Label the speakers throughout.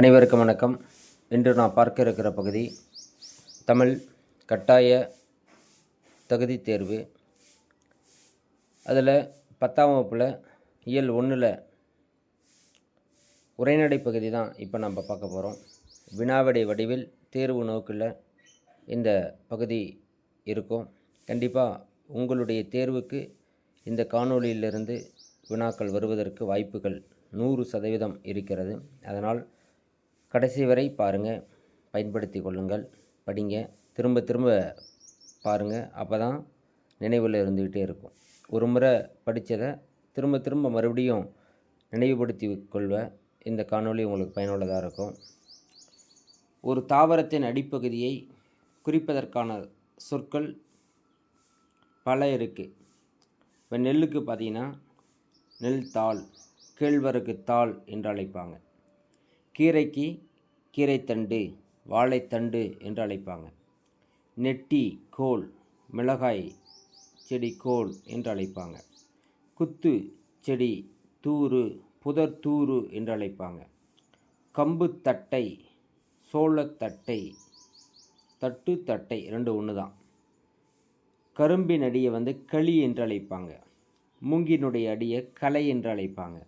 Speaker 1: அனைவருக்கும் வணக்கம் இன்று நான் பார்க்க இருக்கிற பகுதி தமிழ் கட்டாய தகுதி தேர்வு அதில் பத்தாம் வகுப்பில் இயல் ஒன்றில் உரைநடை பகுதி தான் இப்போ நம்ம பார்க்க போகிறோம் வினாவடை வடிவில் தேர்வு நோக்கில் இந்த பகுதி இருக்கும் கண்டிப்பாக உங்களுடைய தேர்வுக்கு இந்த காணொளியிலிருந்து வினாக்கள் வருவதற்கு வாய்ப்புகள் நூறு சதவீதம் இருக்கிறது அதனால் கடைசி வரை பாருங்கள் பயன்படுத்தி கொள்ளுங்கள் படிங்க திரும்ப திரும்ப பாருங்கள் அப்போ தான் நினைவில் இருந்துக்கிட்டே இருக்கும் ஒரு முறை படித்ததை திரும்ப திரும்ப மறுபடியும் நினைவுபடுத்தி கொள்வ இந்த காணொளி உங்களுக்கு பயனுள்ளதாக இருக்கும் ஒரு தாவரத்தின் அடிப்பகுதியை குறிப்பதற்கான சொற்கள் பல இருக்குது இப்போ நெல்லுக்கு பார்த்தீங்கன்னா நெல் தாள் கேழ்வரகு தாள் என்று அழைப்பாங்க கீரைக்கு கீரைத்தண்டு வாழைத்தண்டு என்று அழைப்பாங்க நெட்டி கோல் மிளகாய் செடி கோல் என்று அழைப்பாங்க குத்து செடி தூறு புதர் தூறு என்று அழைப்பாங்க கம்பு தட்டை சோளத்தட்டை தட்டு தட்டை ரெண்டு ஒன்று தான் கரும்பின் அடியை வந்து களி என்று அழைப்பாங்க மூங்கினுடைய அடியை கலை என்று அழைப்பாங்க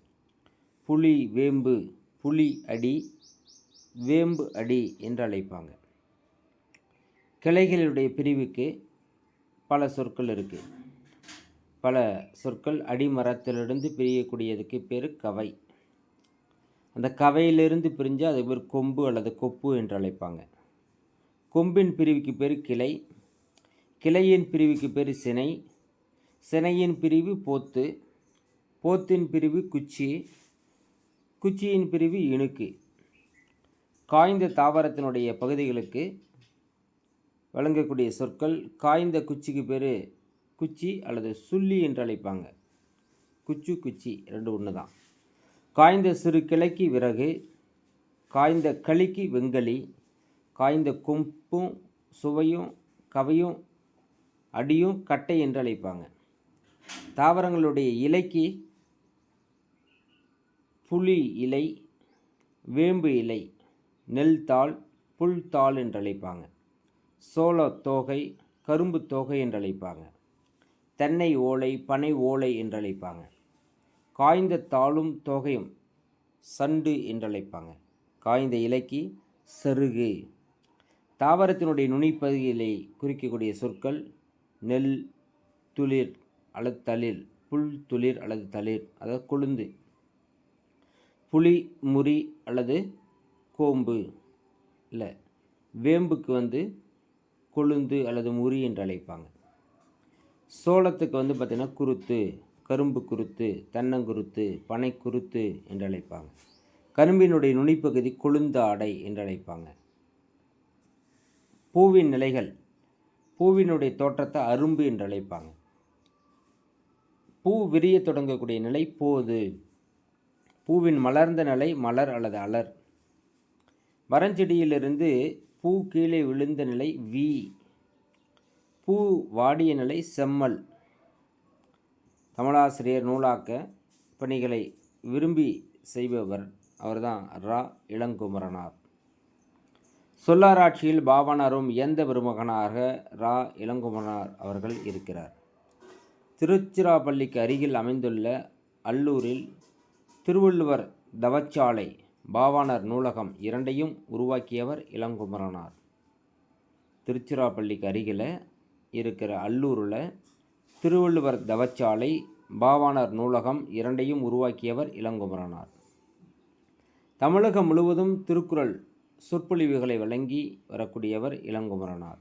Speaker 1: புளி வேம்பு புளி அடி வேம்பு அடி என்று அழைப்பாங்க கிளைகளுடைய பிரிவுக்கு பல சொற்கள் இருக்குது பல சொற்கள் அடிமரத்திலிருந்து பிரியக்கூடியதுக்கு பேர் கவை அந்த கவையிலிருந்து பிரிஞ்சு அது பேர் கொம்பு அல்லது கொப்பு என்று அழைப்பாங்க கொம்பின் பிரிவுக்கு பேர் கிளை கிளையின் பிரிவுக்கு பேர் சினை சினையின் பிரிவு போத்து போத்தின் பிரிவு குச்சி குச்சியின் பிரிவு இணுக்கு காய்ந்த தாவரத்தினுடைய பகுதிகளுக்கு வழங்கக்கூடிய சொற்கள் காய்ந்த குச்சிக்கு பேர் குச்சி அல்லது சுள்ளி என்று அழைப்பாங்க குச்சு குச்சி ரெண்டு ஒன்று தான் காய்ந்த சிறு கிளைக்கு விறகு காய்ந்த களிக்கு வெங்கலி காய்ந்த கொம்பும் சுவையும் கவையும் அடியும் கட்டை என்று அழைப்பாங்க தாவரங்களுடைய இலைக்கு புளி இலை வேம்பு இலை நெல் தாள் புல் தாள் என்றழைப்பாங்க சோள தோகை கரும்பு தோகை என்றழைப்பாங்க தென்னை ஓலை பனை ஓலை என்றழைப்பாங்க காய்ந்த தாளும் தோகையும் சண்டு என்றழைப்பாங்க காய்ந்த இலக்கி செருகு தாவரத்தினுடைய நுனிப்பகுதிகளை குறிக்கக்கூடிய சொற்கள் நெல் துளிர் அல்லது தளிர் புல் துளிர் அல்லது தளிர் அதாவது கொழுந்து புளி முறி அல்லது கோம்பு இல்லை வேம்புக்கு வந்து கொழுந்து அல்லது முறி என்று அழைப்பாங்க சோளத்துக்கு வந்து பார்த்திங்கன்னா குருத்து கரும்பு குருத்து தென்னங்குருத்து பனை குருத்து என்று அழைப்பாங்க கரும்பினுடைய நுனிப்பகுதி கொழுந்த ஆடை என்று அழைப்பாங்க பூவின் நிலைகள் பூவினுடைய தோற்றத்தை அரும்பு என்று அழைப்பாங்க பூ விரிய தொடங்கக்கூடிய நிலை போது பூவின் மலர்ந்த நிலை மலர் அல்லது அலர் மரஞ்செடியிலிருந்து பூ கீழே விழுந்த நிலை வி பூ வாடிய நிலை செம்மல் தமிழாசிரியர் நூலாக்க பணிகளை விரும்பி செய்பவர் அவர்தான் ரா இளங்குமரனார் சொல்லாராட்சியில் பாவனாரும் எந்த பெருமகனாக ரா இளங்குமரனார் அவர்கள் இருக்கிறார் திருச்சிராப்பள்ளிக்கு அருகில் அமைந்துள்ள அல்லூரில் திருவள்ளுவர் தவச்சாலை பாவானர் நூலகம் இரண்டையும் உருவாக்கியவர் இளங்குமரனார் திருச்சிராப்பள்ளிக்கு அருகில் இருக்கிற அல்லூரில் திருவள்ளுவர் தவச்சாலை பாவாணர் நூலகம் இரண்டையும் உருவாக்கியவர் இளங்குமரனார் தமிழகம் முழுவதும் திருக்குறள் சொற்பொழிவுகளை வழங்கி வரக்கூடியவர் இளங்குமரனார்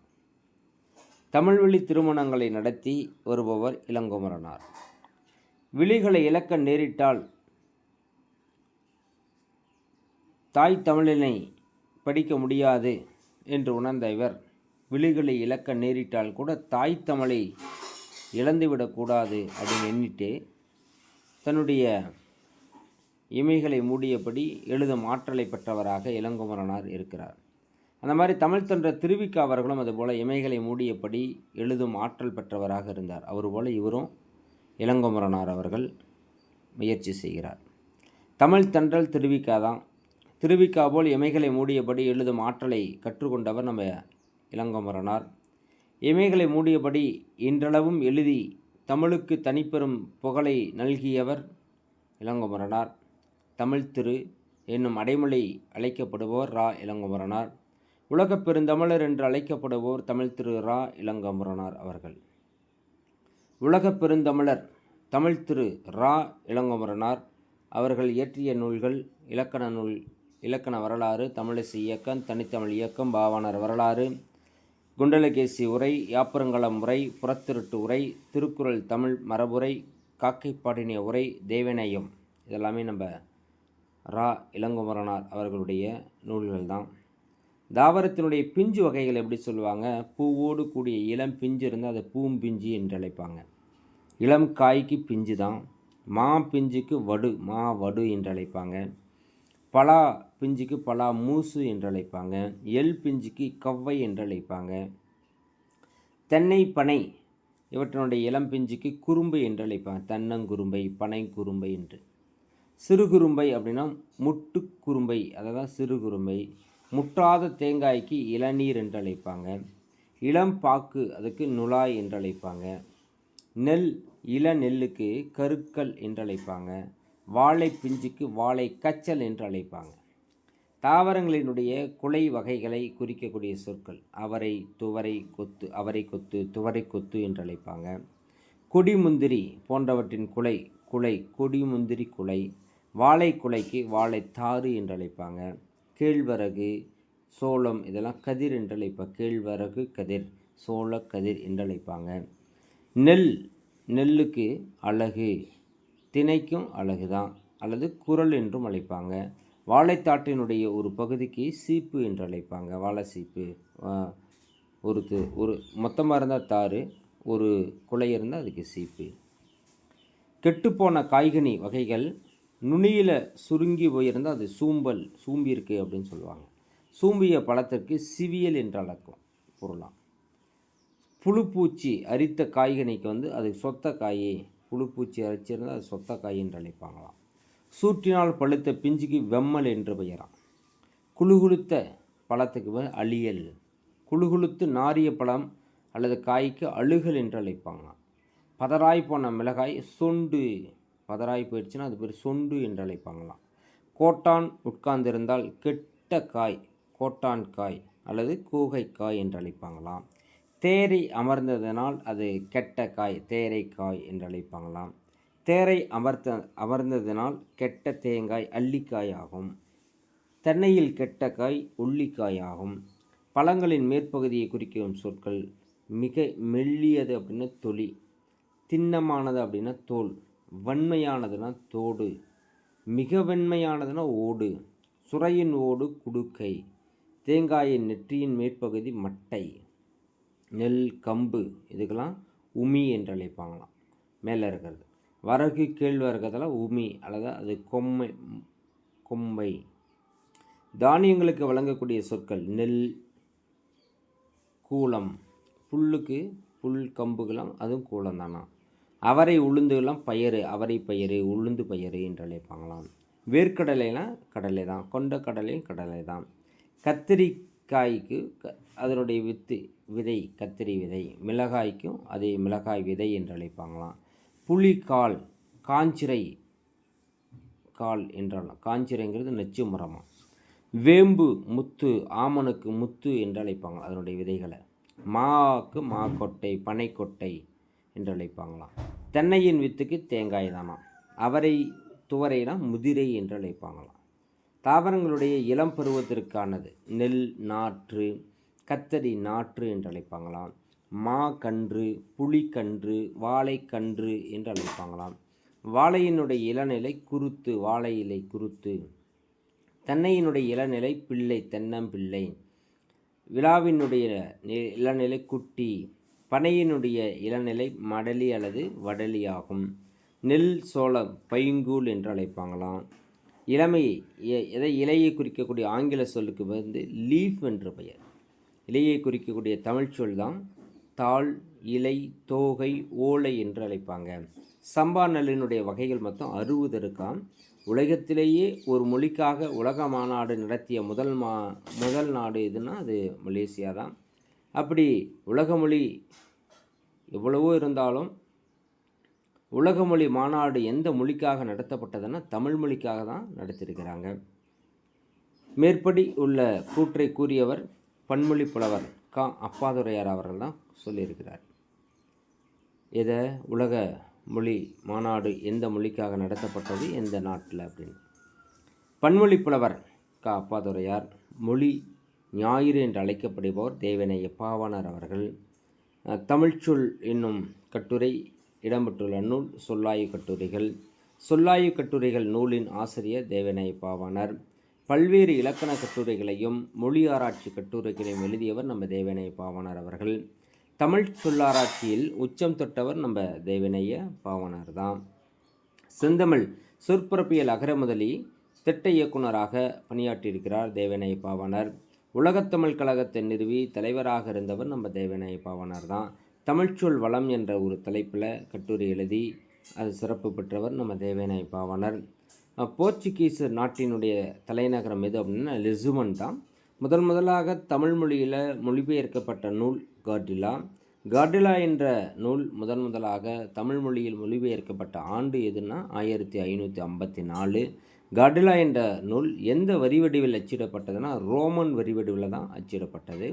Speaker 1: தமிழ்வழி திருமணங்களை நடத்தி வருபவர் இளங்குமரனார் விழிகளை இழக்க நேரிட்டால் தாய் தமிழினை படிக்க முடியாது என்று உணர்ந்த இவர் விழிகளை இழக்க நேரிட்டால் கூட தாய் தமிழை இழந்துவிடக்கூடாது அப்படின்னு எண்ணிட்டு தன்னுடைய இமைகளை மூடியபடி எழுதும் ஆற்றலை பெற்றவராக இளங்குமரனார் இருக்கிறார் அந்த மாதிரி தமிழ் தன்ற திருவிக்கா அவர்களும் அதுபோல் இமைகளை மூடியபடி எழுதும் ஆற்றல் பெற்றவராக இருந்தார் அவர் போல் இவரும் இளங்குமரனார் அவர்கள் முயற்சி செய்கிறார் தமிழ் தன்றல் திருவிக்கா தான் திருவிக்கா போல் எமைகளை மூடியபடி எழுதும் ஆற்றலை கற்றுக்கொண்டவர் நம்ம இளங்கோமரனார் இமைகளை மூடியபடி இன்றளவும் எழுதி தமிழுக்கு தனிப்பெரும் புகழை நல்கியவர் இளங்கோமரனார் தமிழ் திரு என்னும் அடைமொழி அழைக்கப்படுபவர் ரா இளங்கோமரனார் உலகப் பெருந்தமிழர் என்று அழைக்கப்படுவோர் தமிழ் திரு ரா இளங்கோமரனார் அவர்கள் உலகப் பெருந்தமிழர் தமிழ் திரு ரா இளங்கோமரனார் அவர்கள் இயற்றிய நூல்கள் இலக்கண நூல் இலக்கண வரலாறு தமிழிசை இயக்கம் தனித்தமிழ் இயக்கம் பாவாணர் வரலாறு குண்டலகேசி உரை யாப்பரங்கலம் உரை புறத்திருட்டு உரை திருக்குறள் தமிழ் மரபுரை காக்கை பாடினிய உரை தேவநேயம் இதெல்லாமே நம்ம ரா இளங்குமரனார் அவர்களுடைய நூல்கள் தான் தாவரத்தினுடைய பிஞ்சு வகைகள் எப்படி சொல்லுவாங்க பூவோடு கூடிய இளம் பிஞ்சு இருந்தால் அதை பூம்பிஞ்சு என்று அழைப்பாங்க இளம் காய்க்கு பிஞ்சு தான் மா பிஞ்சுக்கு வடு மா வடு என்று அழைப்பாங்க பலா பிஞ்சுக்கு பலா மூசு என்று அழைப்பாங்க எல் பிஞ்சுக்கு கவ்வை என்று அழைப்பாங்க தென்னை பனை இவற்றினுடைய இளம் பிஞ்சுக்கு குறும்பு என்று அழைப்பாங்க தென்னங்குறும்பை பனை குறும்பை என்று சிறுகுறும்பை அப்படின்னா முட்டு குறும்பை அதான் சிறுகுறும்பை முட்டாத தேங்காய்க்கு இளநீர் என்று அழைப்பாங்க இளம் பாக்கு அதுக்கு நுழாய் என்று அழைப்பாங்க நெல் இள நெல்லுக்கு கருக்கல் என்று அழைப்பாங்க வாழை பிஞ்சுக்கு வாழை கச்சல் என்று அழைப்பாங்க தாவரங்களினுடைய குலை வகைகளை குறிக்கக்கூடிய சொற்கள் அவரை துவரை கொத்து அவரை கொத்து துவரை கொத்து என்று அழைப்பாங்க கொடிமுந்திரி போன்றவற்றின் குலை குலை கொடிமுந்திரி குலை வாழை குலைக்கு வாழைத்தாறு என்று அழைப்பாங்க கேழ்வரகு சோளம் இதெல்லாம் கதிர் என்று அழைப்பாங்க கேழ்வரகு கதிர் சோள கதிர் என்று அழைப்பாங்க நெல் நெல்லுக்கு அழகு தினைக்கும் அழகு தான் அல்லது குரல் என்றும் அழைப்பாங்க வாழைத்தாட்டினுடைய ஒரு பகுதிக்கு சீப்பு என்று அழைப்பாங்க வாழை சீப்பு ஒரு ஒரு மொத்தமாக இருந்தால் தாறு ஒரு குலை இருந்தால் அதுக்கு சீப்பு கெட்டுப்போன காய்கனி வகைகள் நுனியில் சுருங்கி போயிருந்தால் அது சூம்பல் சூம்பி இருக்குது அப்படின்னு சொல்லுவாங்க சூம்பிய பழத்திற்கு சிவியல் என்று அழைக்கும் பொருளாம் புழுப்பூச்சி அரித்த காய்கனிக்கு வந்து அது சொத்த காய் புழுப்பூச்சி அரிச்சிருந்தால் அது சொத்த காய் என்று அழைப்பாங்களாம் சூற்றினால் பழுத்த பிஞ்சுக்கு வெம்மல் என்று பெயரா குழுகுளுத்த பழத்துக்கு அழியல் குழுகுளுத்து நாரிய பழம் அல்லது காய்க்கு அழுகல் என்று அழைப்பாங்களாம் பதராய் போன மிளகாய் சொண்டு பதராய் போயிடுச்சுன்னா அது பேர் சொண்டு என்று அழைப்பாங்களாம் கோட்டான் உட்கார்ந்திருந்தால் கெட்ட காய் கோட்டான் காய் அல்லது கூகை காய் என்று அழைப்பாங்களாம் தேரை அமர்ந்ததனால் அது கெட்ட காய் தேரை காய் என்று அழைப்பாங்களாம் தேரை அமர்த்த அமர்ந்ததினால் கெட்ட தேங்காய் அல்லிக்காய் ஆகும் தென்னையில் கெட்ட காய் உள்ளிக்காய் ஆகும் பழங்களின் மேற்பகுதியை குறிக்கும் சொற்கள் மிக மெல்லியது அப்படின்னா தொலி திண்ணமானது அப்படின்னா தோல் வன்மையானதுன்னா தோடு மிக வெண்மையானதுன்னா ஓடு சுரையின் ஓடு குடுக்கை தேங்காயின் நெற்றியின் மேற்பகுதி மட்டை நெல் கம்பு இதுக்கெல்லாம் உமி என்று அழைப்பாங்களாம் மேலே இருக்கிறது வரகு கேழ்வரகத்தில் உமி அல்லது அது கொம்மை கொம்பை தானியங்களுக்கு வழங்கக்கூடிய சொற்கள் நெல் கூளம் புல்லுக்கு புல் கம்புகளாம் அதுவும் கூளம் தானா அவரை உளுந்துகளும் பயிறு அவரை பயிறு உளுந்து பயிறு என்று அழைப்பாங்களாம் வேர்க்கடலைனா கடலை தான் கொண்ட கடலையும் கடலை தான் கத்திரிக்காய்க்கு அதனுடைய வித்து விதை கத்திரி விதை மிளகாய்க்கும் அதே மிளகாய் விதை என்று அழைப்பாங்களாம் புலிகால் காஞ்சிரை கால் என்றாலாம் காஞ்சிரைங்கிறது நச்சு மரமாக வேம்பு முத்து ஆமனுக்கு முத்து என்று அழைப்பாங்க அதனுடைய விதைகளை மாவுக்கு மா கொட்டை பனைக்கொட்டை என்று அழைப்பாங்களாம் தென்னையின் வித்துக்கு தேங்காய் தானாம் அவரை துவரைனா முதிரை என்று அழைப்பாங்களாம் தாவரங்களுடைய இளம் பருவத்திற்கானது நெல் நாற்று கத்தரி நாற்று என்று அழைப்பாங்களாம் மா கன்று புலிக்கன்று வாழைக்கன்று என்று அழைப்பாங்களாம் வாழையினுடைய இளநிலை குருத்து வாழை இலை குருத்து தென்னையினுடைய இளநிலை பிள்ளை தென்னம்பிள்ளை விழாவினுடைய இளநிலை குட்டி பனையினுடைய இளநிலை மடலி அல்லது வடலி ஆகும் நெல் சோளம் பைங்கூல் என்று அழைப்பாங்களாம் இளமை எதை இலையை குறிக்கக்கூடிய ஆங்கில சொல்லுக்கு வந்து லீஃப் என்று பெயர் இலையை குறிக்கக்கூடிய தமிழ் சொல் தான் தாள் இலை தோகை ஓலை என்று அழைப்பாங்க சம்பா நெல்லினுடைய வகைகள் மொத்தம் அறுபது இருக்காம் உலகத்திலேயே ஒரு மொழிக்காக உலக மாநாடு நடத்திய முதல் மா முதல் நாடு எதுனா அது மலேசியா தான் அப்படி உலக மொழி எவ்வளவோ இருந்தாலும் உலக மொழி மாநாடு எந்த மொழிக்காக நடத்தப்பட்டதுன்னா தமிழ் மொழிக்காக தான் நடத்திருக்கிறாங்க மேற்படி உள்ள கூற்றை கூறியவர் பன்மொழி புலவர் கா அப்பாதுரையார் அவர்கள் தான் சொல்லியிருக்கிறார் இதை உலக மொழி மாநாடு எந்த மொழிக்காக நடத்தப்பட்டது எந்த நாட்டில் அப்படின்னு பன்மொழி புலவர் கா அப்பாதுரையார் மொழி ஞாயிறு என்று அழைக்கப்படுபவர் தேவனைய பாவாணர் அவர்கள் தமிழ்ச்சொல் என்னும் கட்டுரை இடம்பெற்றுள்ள நூல் சொல்லாயு கட்டுரைகள் சொல்லாயு கட்டுரைகள் நூலின் ஆசிரியர் தேவநாய பாவாணர் பல்வேறு இலக்கண கட்டுரைகளையும் மொழி ஆராய்ச்சி கட்டுரைகளையும் எழுதியவர் நம்ம தேவனைய பாவனார் அவர்கள் தமிழ் சொல்லாராய்ச்சியில் உச்சம் தொட்டவர் நம்ம தேவனைய பாவனார் தான் செந்தமிழ் சொற்பரப்பியல் அகர முதலி திட்ட இயக்குநராக பணியாற்றியிருக்கிறார் தேவனைய பாவனார் உலகத்தமிழ் கழகத்தை நிறுவி தலைவராக இருந்தவர் நம்ம தேவனைய பாவனார் தான் தமிழ்ச்சொல் வளம் என்ற ஒரு தலைப்பில் கட்டுரை எழுதி அது சிறப்பு பெற்றவர் நம்ம தேவேனாய் பாவனர் போர்ச்சுகீஸ் நாட்டினுடைய தலைநகரம் எது அப்படின்னா லிசுமன் தான் முதன் முதலாக தமிழ் மொழியில் மொழிபெயர்க்கப்பட்ட நூல் கார்டிலா கார்டிலா என்ற நூல் முதன் முதலாக தமிழ் மொழியில் மொழிபெயர்க்கப்பட்ட ஆண்டு எதுன்னா ஆயிரத்தி ஐநூற்றி ஐம்பத்தி நாலு கார்டிலா என்ற நூல் எந்த வரிவடிவில் அச்சிடப்பட்டதுன்னா ரோமன் வரிவடிவில் தான் அச்சிடப்பட்டது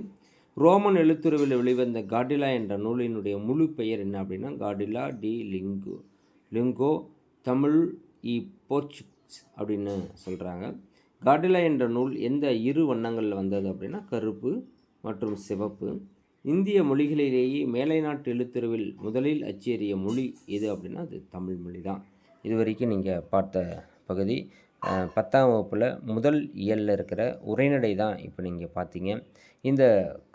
Speaker 1: ரோமன் எழுத்துறவில் வெளிவந்த கார்டிலா என்ற நூலினுடைய முழு பெயர் என்ன அப்படின்னா கார்டிலா டி லிங்கு லிங்கோ தமிழ் இ போர்ச்சு அப்படின்னு சொல்கிறாங்க காடிலா என்ற நூல் எந்த இரு வண்ணங்களில் வந்தது அப்படின்னா கருப்பு மற்றும் சிவப்பு இந்திய மொழிகளிலேயே மேலை நாட்டு எழுத்துருவில் முதலில் அச்சேறிய மொழி எது அப்படின்னா அது தமிழ் மொழி தான் இது வரைக்கும் நீங்கள் பார்த்த பகுதி பத்தாம் வகுப்பில் முதல் இயலில் இருக்கிற உரைநடை தான் இப்போ நீங்கள் பார்த்தீங்க இந்த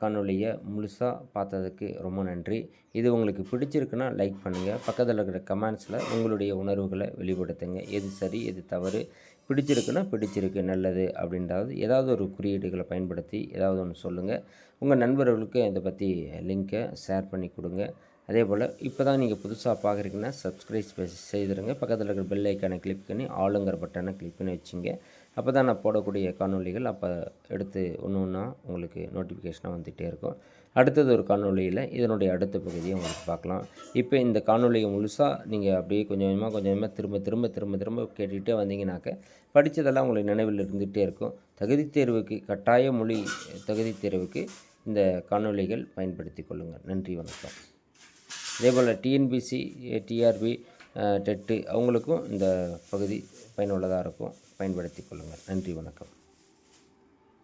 Speaker 1: காணொலியை முழுசாக பார்த்ததுக்கு ரொம்ப நன்றி இது உங்களுக்கு பிடிச்சிருக்குன்னா லைக் பண்ணுங்கள் பக்கத்தில் இருக்கிற கமெண்ட்ஸில் உங்களுடைய உணர்வுகளை வெளிப்படுத்துங்க எது சரி எது தவறு பிடிச்சிருக்குன்னா பிடிச்சிருக்கு நல்லது அப்படின்றது ஏதாவது ஒரு குறியீடுகளை பயன்படுத்தி ஏதாவது ஒன்று சொல்லுங்கள் உங்கள் நண்பர்களுக்கு இதை பற்றி லிங்க்கை ஷேர் பண்ணி கொடுங்க அதே போல் இப்போ தான் நீங்கள் புதுசாக பார்க்குறீங்கன்னா சப்ஸ்கிரைப் செய்திருங்க பக்கத்தில் இருக்கிற பெல் ஐக்கானை கிளிக் பண்ணி ஆளுங்கிற பட்டனை கிளிக் பண்ணி வச்சுங்க அப்போ தான் நான் போடக்கூடிய காணொலிகள் அப்போ எடுத்து ஒன்று ஒன்றா உங்களுக்கு நோட்டிஃபிகேஷனாக வந்துகிட்டே இருக்கும் அடுத்தது ஒரு காணொலியில் இதனுடைய அடுத்த பகுதியை உங்களுக்கு பார்க்கலாம் இப்போ இந்த காணொலியை முழுசாக நீங்கள் அப்படியே கொஞ்சம் கொஞ்சமாக கொஞ்சம் கொஞ்சமாக திரும்ப திரும்ப திரும்ப திரும்ப கேட்டுக்கிட்டே வந்தீங்கன்னாக்க படித்ததெல்லாம் உங்களுக்கு நினைவில் இருந்துகிட்டே இருக்கும் தகுதி தேர்வுக்கு கட்டாய மொழி தகுதி தேர்வுக்கு இந்த காணொலிகள் பயன்படுத்தி கொள்ளுங்கள் நன்றி வணக்கம் இதே போல் டிஎன்பிசி டிஆர்பி டெட்டு அவங்களுக்கும் இந்த பகுதி பயனுள்ளதாக இருக்கும் பயன்படுத்தி கொள்ளுங்கள் நன்றி வணக்கம்